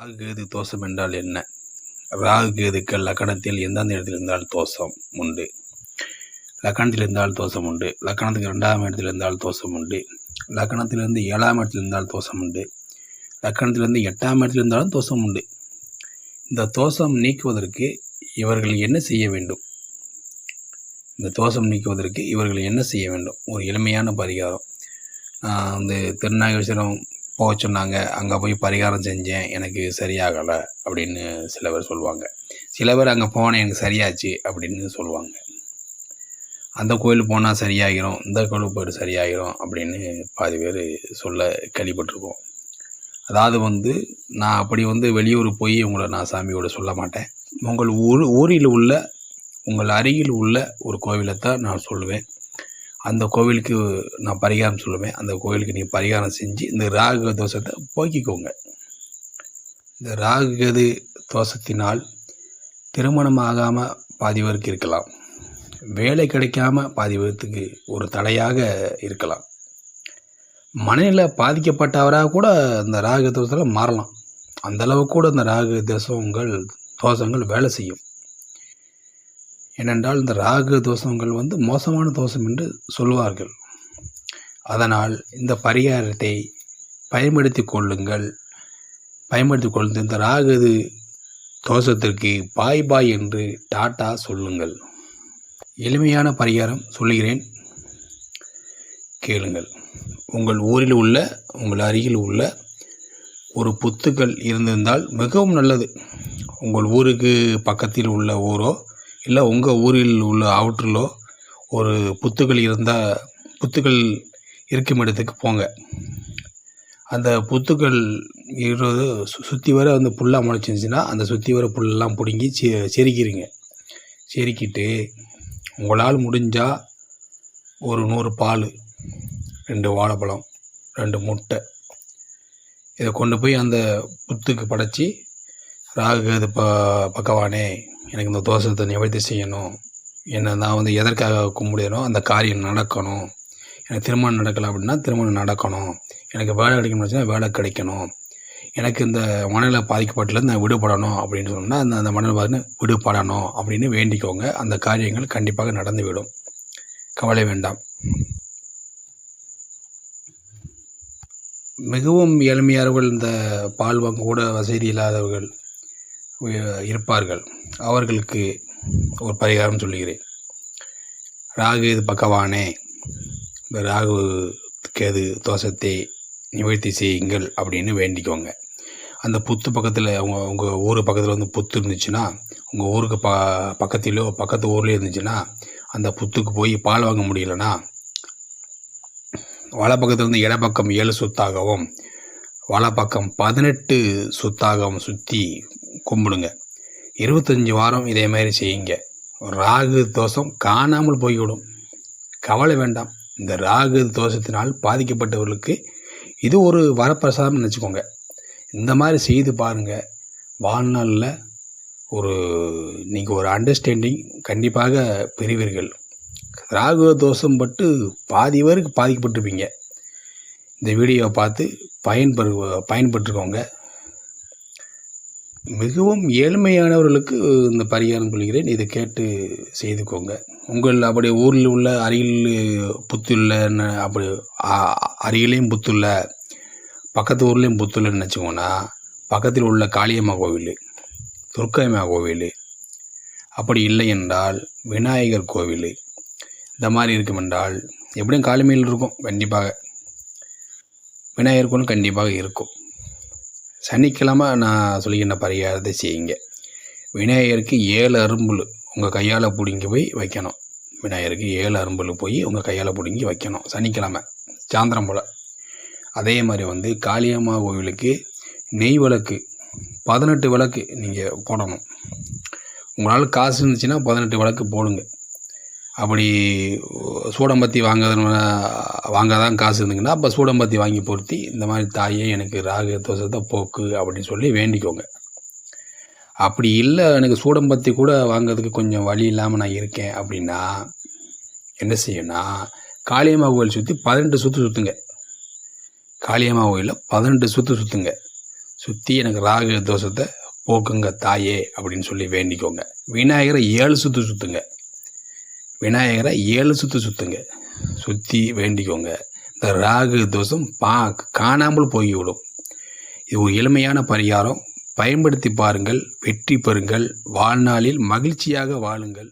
ராகு கேது தோஷம் என்றால் என்ன? ராகு கேதுக்கள் லக்கணத்தில் எந்தெந்த இடத்தில் இருந்தால் தோஷம் உண்டு? லக்கணத்தில் இருந்தால் தோஷம் உண்டு. லக்கணத்துக்கு ரெண்டாம் இடத்தில் இருந்தால் தோஷம் உண்டு. லக்கணத்திலிருந்து ஏழாம் இடத்தில் இருந்தால் தோஷம் உண்டு. லக்கணத்திலிருந்து எட்டாம் இடத்தில் இருந்தாலும் தோஷம் உண்டு. இந்த தோஷம் நீக்குவதற்கு இவர்கள் என்ன செய்ய வேண்டும்? இந்த தோஷம் நீக்குவதற்கு இவர்கள் என்ன செய்ய வேண்டும்? ஒரு எளிமையான பரிகாரம். வந்து திருநாகேஸ்வரம் போக சொன்னாங்க. அங்கே போய் பரிகாரம் செஞ்சேன். எனக்கு சரியாகலை அப்படின்னு சில பேர் சொல்லுவாங்க. சில பேர் அங்கே போனேன். எனக்கு சரியாச்சு அப்படின்னு சொல்லுவாங்க. அந்த கோயிலுக்கு போனால் சரியாகிரும் இந்த கோயிலுக்கு போய்ட்டு சரியாகிரும் அப்படின்னு பாதி பேர் சொல்ல கேள்விப்பட்டிருக்கோம். அதாவது வந்து நான் அப்படி வந்து வெளியூர் போய் உங்களை நான் சாமியோட சொல்ல மாட்டேன். உங்கள் ஊர் ஊரில் உள்ள உங்கள் அருகில் உள்ள ஒரு கோவிலை தான் நான் சொல்லுவேன். அந்த கோவிலுக்கு நான் பரிகாரம் சொல்லுவேன். அந்த கோவிலுக்கு நீங்கள் பரிகாரம் செஞ்சு இந்த ராகு தோஷத்தை போக்கிக்கோங்க. இந்த ராகு கது தோஷத்தினால் திருமணம் ஆகாமல் பாதி பேருக்கு இருக்கலாம். வேலை கிடைக்காம பாதி பேர்த்துக்கு ஒரு தடையாக இருக்கலாம். மனநிலை பாதிக்கப்பட்டவராக கூட இந்த ராகு தோஷத்தில் மாறலாம். அந்த கூட இந்த ராகு தோஷங்கள் தோஷங்கள் வேலை செய்யும். ஏனென்றால் இந்த ராகு தோஷங்கள் வந்து மோசமான தோஷம் என்று சொல்லுவார்கள் அதனால் இந்த பரிகாரத்தை பயன்படுத்தி கொள்ளுங்கள். பயன்படுத்தி கொள்ளுங்கள். இந்த ராகு தோஷத்திற்கு பாய் பாய் என்று டாட்டா சொல்லுங்கள். எளிமையான பரிகாரம் சொல்லுகிறேன். கேளுங்கள். உங்கள் ஊரில் உள்ள உங்கள் அருகில் உள்ள ஒரு புத்துக்கள் இருந்திருந்தால் மிகவும் நல்லது. உங்கள் ஊருக்கு பக்கத்தில் உள்ள ஊரோ இல்லை உங்கள் ஊரில் உள்ள அவுட்டரிலோ ஒரு புத்துகள் இருந்தால் புத்துகள் இருக்கும் இடத்துக்கு போங்க. அந்த புத்துக்கள் இருபது சு சுற்றி வர வந்து புல்லாக முளைச்சிருந்துச்சின்னா அந்த சுற்றி வர புல்லெல்லாம் பிடுங்கி செ செருக்கிடுங்க செருக்கிட்டு உங்களால் முடிஞ்சால் ஒரு நூறு பால் ரெண்டு வாழைப்பழம் ரெண்டு முட்டை இதை கொண்டு போய் அந்த புத்துக்கு படைச்சி ராகு ப பகவானே எனக்கு இந்த தோஷத்தை நிவர்த்தி செய்யணும். என்ன நான் வந்து எதற்காக கும்பிடுறோம் அந்த காரியம் நடக்கணும். எனக்கு திருமணம் நடக்கலை அப்படின்னா திருமணம் நடக்கணும். எனக்கு வேலை கிடைக்கணும்னு வேலை கிடைக்கணும். எனக்கு இந்த மனநிலை பாதிக்கப்பட்டுலேருந்து நான் விடுபடணும் அப்படின்னு சொன்னால் அந்த அந்த மனநிலை பார்த்து விடுபடணும் அப்படின்னு வேண்டிக்கோங்க. அந்த காரியங்கள் கண்டிப்பாக நடந்துவிடும். கவலை வேண்டாம். மிகவும் ஏழ்மையானவர்கள் இந்த பால் வாங்க கூட வசதி இல்லாதவர்கள் இருப்பார்கள். அவர்களுக்கு ஒரு பரிகாரம் சொல்லுகிறேன். ராகு இது பக்கவானே. இந்த ராகு கேது தோஷத்தை நிவர்த்தி செய்யுங்கள் அப்படின்னு வேண்டிக்கோங்க. அந்த புத்து பக்கத்தில் அவங்க உங்கள் ஊர் பக்கத்தில் வந்து புத்து இருந்துச்சுன்னா உங்கள் ஊருக்கு ப பக்கத்திலோ பக்கத்து ஊர்லேயே இருந்துச்சுன்னா அந்த புத்துக்கு போய் பால் வாங்க முடியலன்னா வலப்பக்கத்தில் வந்து இடப்பக்கம் ஏழு சுத்தாகவும் வலப்பக்கம் பதினெட்டு சுத்தாகவும் சுற்றி கும்பிடுங்க. இருபத்தஞ்சி வாரம் இதே மாதிரி செய்யுங்க. ராகு தோஷம் காணாமல் போய்விடும். கவலை வேண்டாம். இந்த ராகு தோஷத்தினால் பாதிக்கப்பட்டவர்களுக்கு இது ஒரு வரப்பிரசாதம்னு நினச்சிக்கோங்க இந்த மாதிரி செய்து பாருங்கள் வாழ்நாளில் ஒரு நீங்கள் ஒரு அண்டர்ஸ்டாண்டிங் கண்டிப்பாக பெறுவீர்கள். ராகு தோஷம் பட்டு பாதி பேருக்கு பாதிக்கப்பட்டிருப்பீங்க. இந்த வீடியோவை பார்த்து பயன்பெறு பயன்பட்டுருக்கோங்க மிகவும் ஏழ்மையானவர்களுக்கு இந்த பரிகாரம் சொல்கிறேன். இதை கேட்டு செய்துக்கோங்க. உங்கள் அப்படி ஊரில் உள்ள அருகில் புத்துள்ள அப்படி அருகிலையும் புத்துள்ள பக்கத்து ஊர்லேயும் புத்துள்ளன்னு நினச்சிக்கோங்கன்னா பக்கத்தில் உள்ள காளியம்மா கோவில் துர்க்கையம்மா கோவில் அப்படி இல்லை என்றால் விநாயகர் கோவில் இந்த மாதிரி இருக்கும் என்றால் எப்படியும் காளிமையில் இருக்கும் கண்டிப்பாக. விநாயகர் கோவில் கண்டிப்பாக இருக்கும். சனிக்கிழமை நான் சொல்லிக்கின்ற பரிகாரத்தை செய்யுங்க. விநாயகருக்கு ஏழு அரும்புல் உங்கள் கையால் பிடுங்கி போய் வைக்கணும். விநாயகருக்கு ஏழு அரும்புல் போய் உங்கள் கையால் பிடுங்கி வைக்கணும். சனிக்கிழமை சாயந்தரம் போல். அதே மாதிரி வந்து காளியம்மா கோவிலுக்கு நெய் விளக்கு பதினெட்டு விளக்கு நீங்கள் போடணும். உங்களால் காசு இருந்துச்சுன்னா பதினெட்டு விளக்கு போடுங்க. அப்படி சூடம்பத்தி வாங்காத வாங்காதான் காசு இருந்துங்கன்னா அப்போ சூடம்பத்தி வாங்கி பொருத்தி இந்த மாதிரி தாயே எனக்கு ராகு தோஷத்தை போக்கு அப்படின்னு சொல்லி வேண்டிக்கோங்க. அப்படி இல்லை எனக்கு சூடம்பத்தி கூட வாங்கிறதுக்கு கொஞ்சம் வழி இல்லாமல் நான் இருக்கேன் அப்படின்னா என்ன செய்யணும்னா காளியம்மா கோயில் சுற்றி பதினெட்டு சுற்று சுற்றுங்க காளியம்மா கோயிலில் பதினெட்டு சுற்று சுற்றுங்க சுற்றி எனக்கு ராகு தோஷத்தை போக்குங்க தாயே அப்படின்னு சொல்லி வேண்டிக்கோங்க. விநாயகரை ஏழு சுற்று சுற்றுங்க விநாயகரை ஏழு சுற்று சுற்றுங்க சுற்றி வேண்டிக்கோங்க. இந்த ராகு தோஷம் பா காணாமல் போய்விடும். இது ஒரு எளிமையான பரிகாரம். பயன்படுத்தி பாருங்கள் வெற்றி பெறுங்கள் வாழ்நாளில் மகிழ்ச்சியாக வாழுங்கள்.